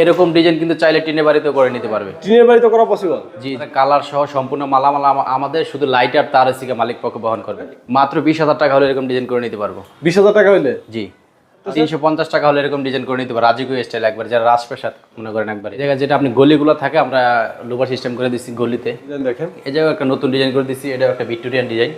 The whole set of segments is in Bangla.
এরকম ডিজাইন কিন্তু চাইলে টিনের বাড়িতেও করে নিতে পারবে। টিনের বাড়িতে করা পসিবল জি কালার সহ সম্পূর্ণ মালামাল আমাদের শুধু লাইট আর তার এসিকে মালিক পক্ষ বহন করবে। মাত্র বিশ হাজার টাকা হলে এরকম ডিজাইন করে নিতে পারব। বিশ হাজার টাকা হইলে? জি তিনশো পঞ্চাশ টাকা হলে এরকম ডিজাইন করে নিতে পারব। রাজকীয় স্টাইল একবার যারা রাজপ্রাসাদ মনে করেন একবার। এই জায়গায় যেটা আপনি গলিগুলো থাকে আমরা লোবার সিস্টেম করে দিচ্ছি গলিতে। দেখেন। এই জায়গায় একটা নতুন ডিজাইন করে দিচ্ছি এটা একটা ভিক্টোরিয়ান ডিজাইন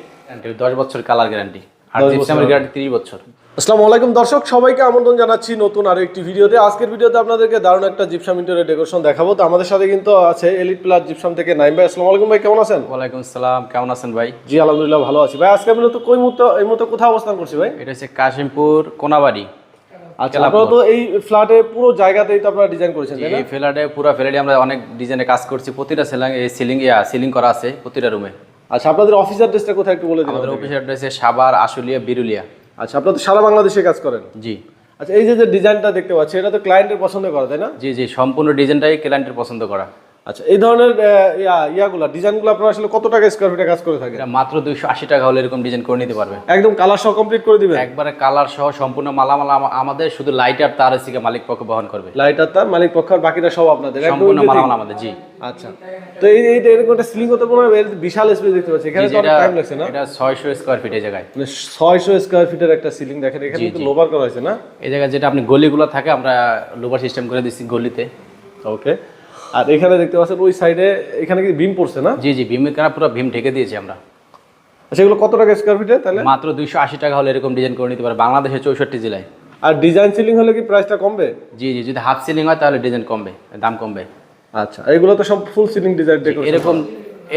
দশ বছর কালার গ্যারান্টি আর 10 জিপসামের বছর। গ্যারান্টি তিরিশ বছর। আসসালামু আলাইকুম দর্শক সবাইকে আমন্ত্রণ জানাচ্ছি নতুন আরও একটি ভিডিওতে। আজকের ভিডিওতে আপনাদেরকে দারুণ একটা জিপসাম ইন্টারিয়র ডেকোরেশন দেখাবো। তো আমাদের সাথে কিন্তু আছে এলিট প্লাস জিপসাম থেকে নাইম ভাই। আসসালামু আলাইকুম ভাই কেমন আছেন? ওয়ালাইকুম আসসালাম কেমন আছেন ভাই? জি আলহামদুলিল্লাহ ভালো আছি। ভাই আজকে আমি তো কই মুহূর্তে এই মুহূর্তে কোথাও অবস্থান করছি ভাই? এটা হচ্ছে কাশিমপুর কোনাবাড়ি। আচ্ছা আপনারা তো এই ফ্ল্যাটে পুরো জায়গাতেই তো আপনারা ডিজাইন করেছেন এই ফ্ল্যাটে পুরো ফ্ল্যাটে আমরা অনেক ডিজাইনে কাজ করছি। প্রতিটা সিলিং এই সিলিং সিলিং করা আছে প্রতিটা রুমে আচ্ছা আপনাদের অফিস অ্যাড্রেসটা কোথায় একটু বলে দিন আমাদের অফিস অ্যাড্রেসে সাবার আশুলিয়া বিরুলিয়া। আচ্ছা আপনারা তো সারা বাংলাদেশে কাজ করেন। জি। আচ্ছা এই যে যে ডিজাইনটা দেখতে পাচ্ছি এটা তো ক্লায়েন্টের পছন্দ করা তাই না? জি জি সম্পূর্ণ ডিজাইনটাই ক্লায়েন্টের পছন্দ করা। আচ্ছা এই ধরনের ইয়াগুলা ডিজাইনগুলো আপনারা আসলে কত টাকা স্কোয়ার ফিটে কাজ করে থাকেন? মাত্র দুইশো আশি টাকা হলে এরকম ডিজাইন করে নিতে পারবে। একদম কালার সহ কমপ্লিট করে দিবেন? একবারে কালার সহ সম্পূর্ণ মালামাল আমাদের শুধু লাইট আর তার এসিকে মালিক পক্ষ বহন করবে। লাইটার তার মালিক পক্ষ আর বাকিটা সব আপনাদের। সম্পূর্ণ মালামাল আমাদের জি। আচ্ছা। তো এই এই এরকম একটা সিলিং করতে মনে বিশাল স্পেস দেখতে পাচ্ছি। এখানে তো টাইম লাগছে না? এটা ছয়শো স্কোয়ার ফিট জায়গায়। মানে স্কোয়ার ফিটের একটা সিলিং দেখেন এখানে কিন্তু লোবার করা হয়েছে না? এই জায়গায় যেটা আপনি গলিগুলো থাকে আমরা লোভার সিস্টেম করে দিচ্ছি গলিতে। ওকে আর এখানে দেখতে পাচ্ছেন ওই সাইডে এখানে কি বিম পড়ছে না? জি জি ভীমের এখানে পুরো ভীম ঢেকে দিয়েছি আমরা। সেগুলো কত টাকা স্কোয়ার ফিটে তাহলে? মাত্র দুইশো আশি টাকা হলে এরকম ডিজাইন করে নিতে পারে। বাংলাদেশের চৌষট্টি জেলায়। আর ডিজাইন সিলিং হলে কি প্রাইসটা কমবে? জি জি যদি হাফ সিলিং হয় তাহলে ডিজাইন কমবে দাম কমবে। আচ্ছা এগুলো তো সব ফুল সিলিং ডিজাইন এরকম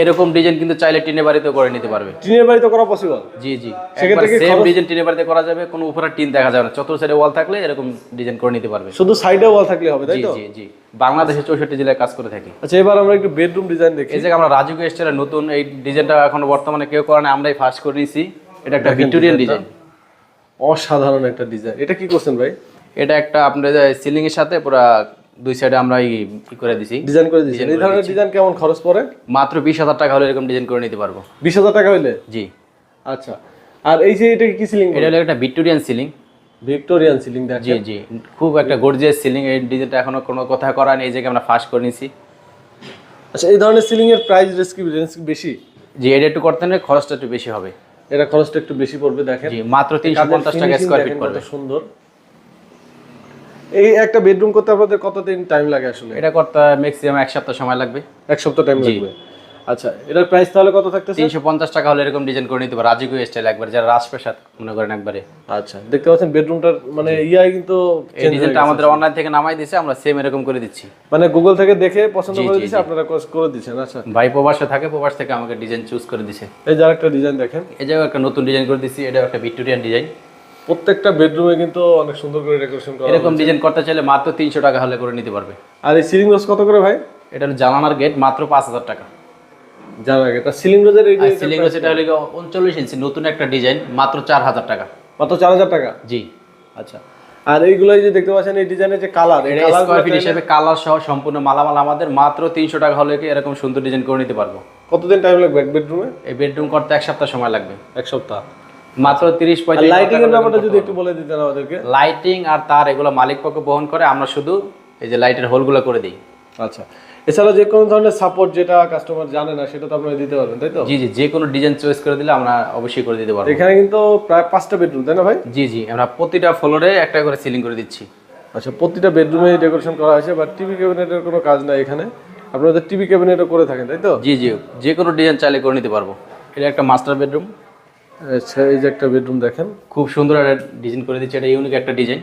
এরকম ডিজাইন কিন্তু চাইলে টিনের বাড়িতেও করে নিতে পারবে। টিনের বাড়িতে করা পসিবল জি জি। সেক্ষেত্রে সেম ডিজাইন টিনের বাড়িতে করা যাবে কোনো উপরে টিন দেখা যাবে না। চতুর সাইডে ওয়াল থাকলে এরকম ডিজাইন করে নিতে পারবে। শুধু সাইডে ওয়াল থাকলে হবে তাই তো? জি জি। বাংলাদেশের চৌষট্টি জেলায় কাজ করে থাকি। আচ্ছা এবার আমরা একটু বেডরুম ডিজাইন দেখি। এই জায়গায় আমরা রাজুক স্টাইলের নতুন। এই ডিজাইনটা এখন বর্তমানে কেউ করে না আমরাই ফার্স্ট করে নিয়েছি এটা একটা ভিক্টোরিয়ান ডিজাইন অসাধারণ একটা ডিজাইন এটা কি করছেন ভাই? এটা একটা আপনার সিলিং এর সাথে পুরো দুই সাইডে আমরা ই করে দিছি। ডিজাইন করে দিয়েছেন এই ধরনের ডিজাইন কেমন খরচ পড়ে? মাত্র বিশ হাজার টাকা হলে এরকম ডিজাইন করে নিতে পারব। বিশ হাজার টাকা জি। আচ্ছা। আর এই যে এটা কি সিলিং এটা হলো একটা ভিক্টোরিয়ান সিলিং ভিক্টোরিয়ান সিলিং দেখ জি জি। খুব একটা গর্জিয়াস সিলিং এই ডিজাইনটা এখনও কোনো কথা করা নেই এই জায়গায় আমরা ফার্স্ট করে নিয়েছি আচ্ছা এই ধরনের সিলিং এর প্রাইস রেঞ্জ কি রেঞ্জ বেশি? জি এটা একটু করতে হলে খরচটা একটু বেশি হবে। এটা খরচটা একটু বেশি পড়বে দেখেন। জি মাত্র তিনশো কাজের পঞ্চাশ টাকা finishing স্কোয়ার ফিট পড়বে। সুন্দর। এই একটা বেডরুম করতে আপনাদের কতদিন টাইম লাগে আসলে? এটা করতে ম্যাক্সিমাম এক সপ্তাহ সময় লাগবে। এক সপ্তাহ টাইম লাগবে। আচ্ছা এটার প্রাইস তাহলে কত থাকতেছে? তিনশো পঞ্চাশ টাকা হলে এরকম ডিজাইন করে নিতে পারবে রাজকীয় স্টাইল একবার যারা রাজপ্রাসাদ মনে করেন একবারে। আচ্ছা দেখতে পাচ্ছেন বেডরুমটার মানে ইয়াই কিন্তু এই ডিজাইনটা আমাদের অনলাইন থেকে নামাই দিয়েছে আমরা সেম এরকম করে দিচ্ছি। মানে গুগল থেকে দেখে পছন্দ করে দিয়েছে আপনারা কস- করে দিচ্ছেন আচ্ছা। ভাই প্রবাসে থাকে প্রবাস থেকে আমাকে ডিজাইন চুজ করে দিছে। এই যার একটা ডিজাইন দেখেন। এই জায়গায় একটা নতুন ডিজাইন করে দিচ্ছি এটা একটা ভিক্টোরিয়ান ডিজাইন প্রত্যেকটা বেডরুমে কিন্তু অনেক সুন্দর করে ডেকোরেশন করা এরকম ডিজাইন করতে চাইলে মাত্র তিনশো টাকা হলে করে নিতে পারবে। আর এই সিলিং রোজ কত করে ভাই? এটা হলো জানানার গেট মাত্র পাঁচ হাজার টাকা। জানা আগে তা সিলিং রোজের এই আর সিলিং সেটা হলো উনচল্লিশ ইঞ্চি নতুন একটা ডিজাইন মাত্র চার হাজার টাকা। মাত্র চার হাজার টাকা? জি। আচ্ছা। আর এইগুলো যে দেখতে পাচ্ছেন এই ডিজাইনের যে কালার এটা কালার স্কোয়ার ফিট হিসেবে কালার সহ সম্পূর্ণ মালামাল আমাদের মাত্র তিনশো টাকা হলে কি এরকম সুন্দর ডিজাইন করে নিতে পারব? কতদিন টাইম লাগবে এক বেডরুমে এই বেডরুম করতে এক সপ্তাহ সময় লাগবে। এক সপ্তাহ। মাত্র তিরিশ পঁয়ত্রিশ লাইটিং এর ব্যাপারটা যদি একটু বলে দিতেন আমাদেরকে। লাইটিং আর তার এগুলো মালিক পক্ষ বহন করে আমরা শুধু এই যে লাইটের হোলগুলো করে দিই। আচ্ছা। এছাড়া যে কোনো ধরনের সাপোর্ট যেটা কাস্টমার জানে না সেটা তো আপনারা দিতে পারবেন তাই তো? জি জি যে কোনো ডিজাইন চয়েস করে দিলে আমরা অবশ্যই করে দিতে পারব। এখানে কিন্তু প্রায় পাঁচটা বেডরুম তাই না ভাই? জি জি আমরা প্রতিটা ফ্লোরে একটা করে সিলিং করে দিচ্ছি। আচ্ছা প্রতিটা বেডরুমে ডেকোরেশন করা হয়েছে বাট টিভি ক্যাবিনেটের কোনো কাজ নাই এখানে। আপনাদের টিভি ক্যাবিনেটও করে থাকেন তাই তো? জি জি যে কোনো ডিজাইন চাইলে করে নিতে পারব। এটা একটা মাস্টার বেডরুম আচ্ছা এই যে একটা বেডরুম দেখেন। খুব সুন্দর একটা ডিজাইন করে দিচ্ছে এটা ইউনিক একটা ডিজাইন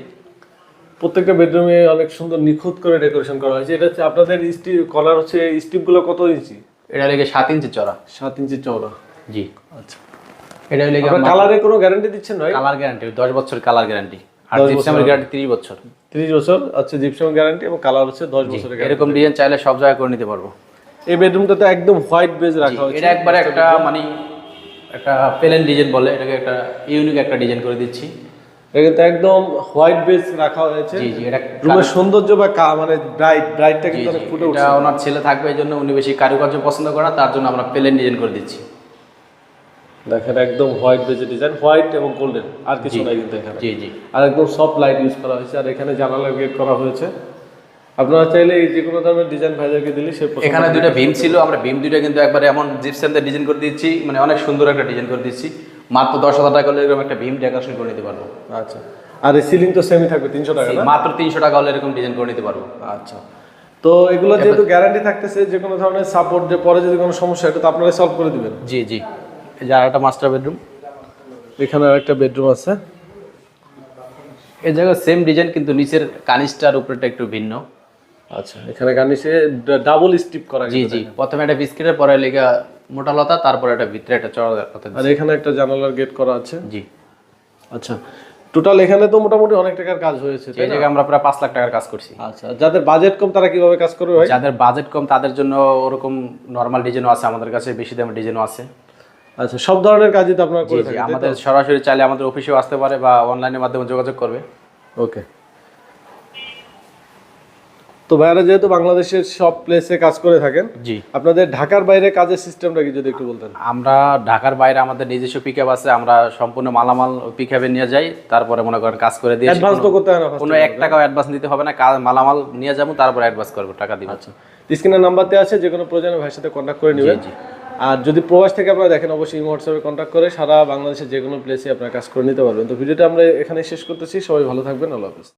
প্রত্যেকটা বেডরুমে অনেক সুন্দর নিখুঁত করে ডেকোরেশন করা হয়েছে। এটা হচ্ছে আপনাদের স্টিল কলার হচ্ছে স্টিপগুলো কত ইঞ্চি? এটা লেগে সাত ইঞ্চি চড়া সাত ইঞ্চি চওড়া। জি। আচ্ছা। এটা লেগে কালারে কোনো গ্যারান্টি দিচ্ছেন ভাই? কালার গ্যারান্টি দশ বছর কালার গ্যারান্টি আর জিপসামের গ্যারান্টি তিরিশ বছর। তিরিশ বছর আচ্ছা জিপসাম গ্যারান্টি এবং কালার হচ্ছে দশ guarantee। এরকম ডিজাইন চাইলে সব জায়গায় করে নিতে পারব। এই বেডরুমটাতে একদম হোয়াইট বেজ রাখা হয়েছে। এটা একবারে একটা মানে একটা প্লেন ডিজাইন বলে এটাকে একটা ইউনিক একটা ডিজাইন করে দিচ্ছি। এটা একদম হোয়াইট বেজ রাখা হয়েছে। জি জি এটা রুমের সৌন্দর্য বা মানে ব্রাইট ব্রাইটটা কিন্তু অনেক ফুটে উঠছে। এটা ওনার ছেলে থাকবে এই জন্য উনি বেশি কারুকার্য পছন্দ করে তার জন্য আমরা প্লেন ডিজাইন করে দিচ্ছি। দেখেন একদম হোয়াইট বেজের ডিজাইন হোয়াইট এবং গোল্ডেন আর কিছু নাই কিন্তু এখানে। জি জি। আর একদম সফট লাইট ইউজ করা হয়েছে আর এখানে জানালা গেট করা হয়েছে। আপনারা চাইলে এই যে কোনো ধরনের ডিজাইন ভাইদেরকে দিলে সে এখানে দুইটা ভীম ছিল আমরা ভীম দুইটা কিন্তু একবারে এমন জিপসেন দিয়ে ডিজাইন করে দিচ্ছি মানে অনেক সুন্দর একটা ডিজাইন করে দিচ্ছি। মাত্র দশ হাজার টাকা হলে এরকম একটা ভীম ডেকোরেশন করে নিতে পারব। আচ্ছা। আর এই সিলিং তো সেমই থাকবে তিনশো টাকা মাত্র তিনশো টাকা হলে এরকম ডিজাইন করে নিতে পারব। আচ্ছা। তো এগুলো যেহেতু গ্যারান্টি থাকতেছে যে কোনো ধরনের সাপোর্ট যে পরে যদি কোনো সমস্যা এটা তো আপনারা সলভ করে দিবেন। জি জি। এই যে আর একটা মাস্টার বেডরুম এখানে আর একটা বেডরুম আছে। এই জায়গায় সেম ডিজাইন কিন্তু নিচের কানিসটার উপরেটা একটু ভিন্ন। আচ্ছা এখানে গার্নিশে ডাবল স্টিপ করা জি জি। প্রথমে একটা বিস্কিটের পরে লেগা মোটা লতা তারপরে একটা ভিতরে একটা চড়া লতা আর এখানে একটা জানালার গেট করা আছে। জি। আচ্ছা টোটাল এখানে তো মোটামুটি অনেক টাকার কাজ হয়েছে এই জায়গায় আমরা প্রায় পাঁচ লাখ টাকার কাজ করছি। আচ্ছা যাদের বাজেট কম তারা কীভাবে কাজ করবে ভাই? যাদের বাজেট কম তাদের জন্য ওরকম নর্মাল ডিজাইনও আছে আমাদের কাছে বেশি দামের ডিজাইনও আছে। আচ্ছা সব ধরনের কাজই তো আপনারা করে থাকেন আমাদের সরাসরি চাইলে আমাদের অফিসেও আসতে পারে বা অনলাইনের মাধ্যমে যোগাযোগ করবে। ওকে তো ভাইয়ারা যেহেতু বাংলাদেশের সব প্লেসে কাজ করে থাকেন জি। আপনাদের ঢাকার বাইরে কাজের সিস্টেমটা কি যদি একটু বলতেন? আমরা ঢাকার বাইরে আমাদের নিজস্ব পিক আছে আমরা সম্পূর্ণ মালামাল পিক নিয়ে যাই তারপরে মনে করেন কাজ করে দিয়ে অ্যাডভান্স তো করতে হয় না কোনো এক টাকাও অ্যাডভান্স নিতে হবে না মালামাল নিয়ে যাব তারপর অ্যাডভান্স করব টাকা দিব। আচ্ছা। স্ক্রিনের নাম্বারতে আছে যে কোনো প্রয়োজনে ভাইয়ের সাথে কন্ট্যাক্ট করে নেবেন। আর যদি প্রবাস থেকে আপনারা দেখেন অবশ্যই হোয়াটসঅ্যাপে কন্ট্যাক্ট করে সারা বাংলাদেশের যে কোনো প্লেসে আপনারা কাজ করে নিতে পারবেন। তো ভিডিওটা আমরা এখানে শেষ করতেছি সবাই ভালো থাকবেন আল্লাহ হাফিজ।